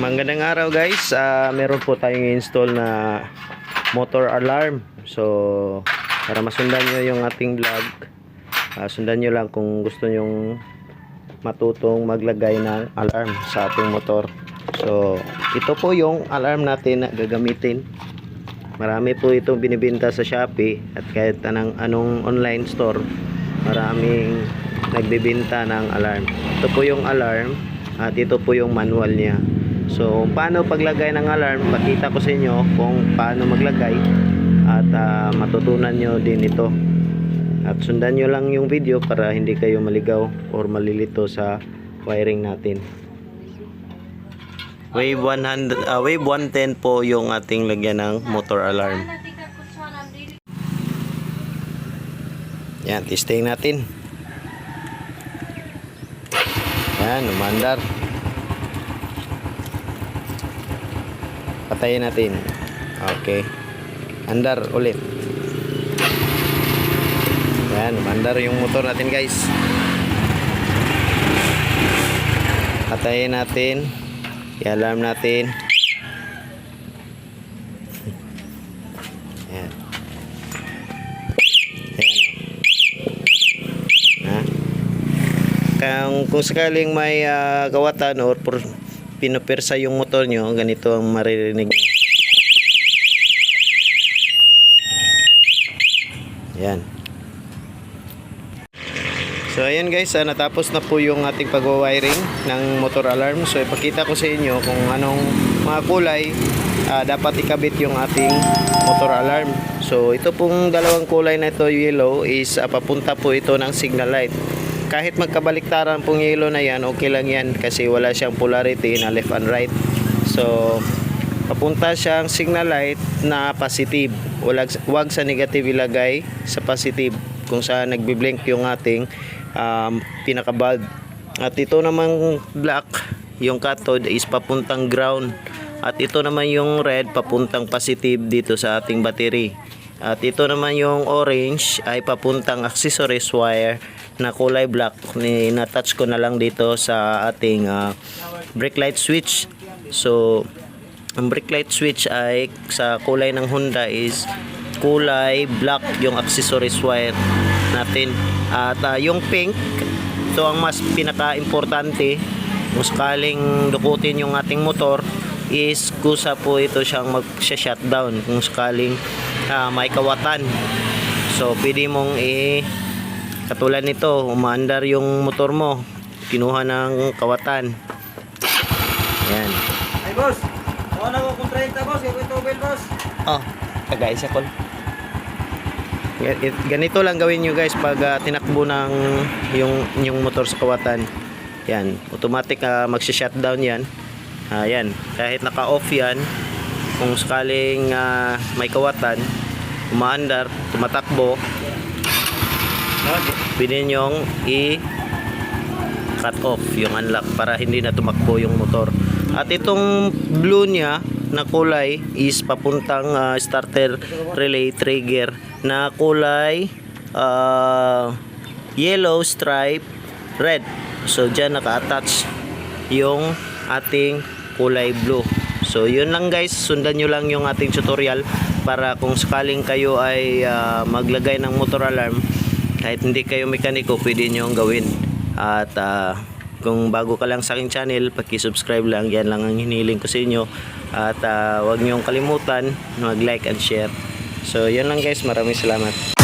Magandang araw guys. Ah, meron po tayong install na motor alarm. So, para masundan nyo yung ating vlog, ah, sundan nyo lang kung gusto nyong matutong maglagay ng alarm sa ating motor. So, ito po yung alarm natin na gagamitin. Marami po itong binibenta sa Shopee at kahit anong, anong online store, maraming nagbibenta ng alarm. Ito po yung alarm at ito po yung manual niya. So, paano paglagay ng alarm? Pakita ko sa inyo kung paano maglagay at ah, matutunan nyo din ito. At sundan nyo lang yung video para hindi kayo maligaw or malilito sa wiring natin. Wave 100, ah, wave 110 po yung ating lagyan ng motor alarm. Yan, testing natin. Yan, umandar. Patayin natin. Okay. Andar ulit. Yan, umandar yung motor natin guys. Patayin natin. I-alarm natin. Yan. Yan. oh. Ha? Kung, kung sakaling may ah, kawatan or pinupersa yung motor nyo, ganito ang maririnig nyo. Yan. So ayan guys, ah, natapos na po yung ating pag-wiring ng motor alarm. So ipakita ko sa inyo kung anong mga kulay ah, dapat ikabit yung ating motor alarm. So ito pong dalawang kulay na ito, yellow, is ah, papunta po ito ng signal light. Kahit magkabaliktaran pong yellow na yan, okay lang yan kasi wala siyang polarity na left and right. So papunta siyang signal light na positive. Wag, wag sa negative ilagay sa positive kung saan nagbi-blink yung ating um, pinaka-bulb. At ito namang black, yung cathode is papuntang ground. At ito naman yung red, papuntang positive dito sa ating battery. At ito naman yung orange ay papuntang accessories wire na kulay black. Ni na-touch ko na lang dito sa ating ah, brake light switch. So, ang brake light switch ay sa kulay ng Honda is kulay black yung accessories wire natin. At ah, yung pink, ito ang mas pinaka-importante kung sakaling dukutin yung ating motor is kusa po ito siyang mag-shutdown kung sakaling ah, may kawatan. So, pwede mong i katulad nito, umaandar yung motor mo, kinuha ng kawatan. Yan. Ay boss, ako na ko kung 30 boss, ito bill boss. Oh, kagaya siya kol. Ganito lang gawin nyo guys pag ah, tinakbo ng yung, yung motor sa kawatan. Yan, automatic uh, magsi-shutdown yan. Ah, yan, kahit naka-off yan, kung sakaling ah, may kawatan, umaandar, tumatakbo, pwede nyong i cut off yung unlock para hindi na tumakbo yung motor. At itong blue niya na kulay is papuntang ah, starter relay trigger na kulay ah, yellow stripe red. So diyan naka-attach yung ating kulay blue. So yun lang guys, sundan nyo lang yung ating tutorial para kung sakaling kayo ay ah, maglagay ng motor alarm kahit hindi kayo mekaniko, pwede nyo ang gawin. At ah, kung bago ka lang sa aking channel, paki-subscribe lang. Yan lang ang hiniling ko sa inyo. At ah, huwag nyo kalimutan mag-like and share. So, yun lang guys. Maraming salamat.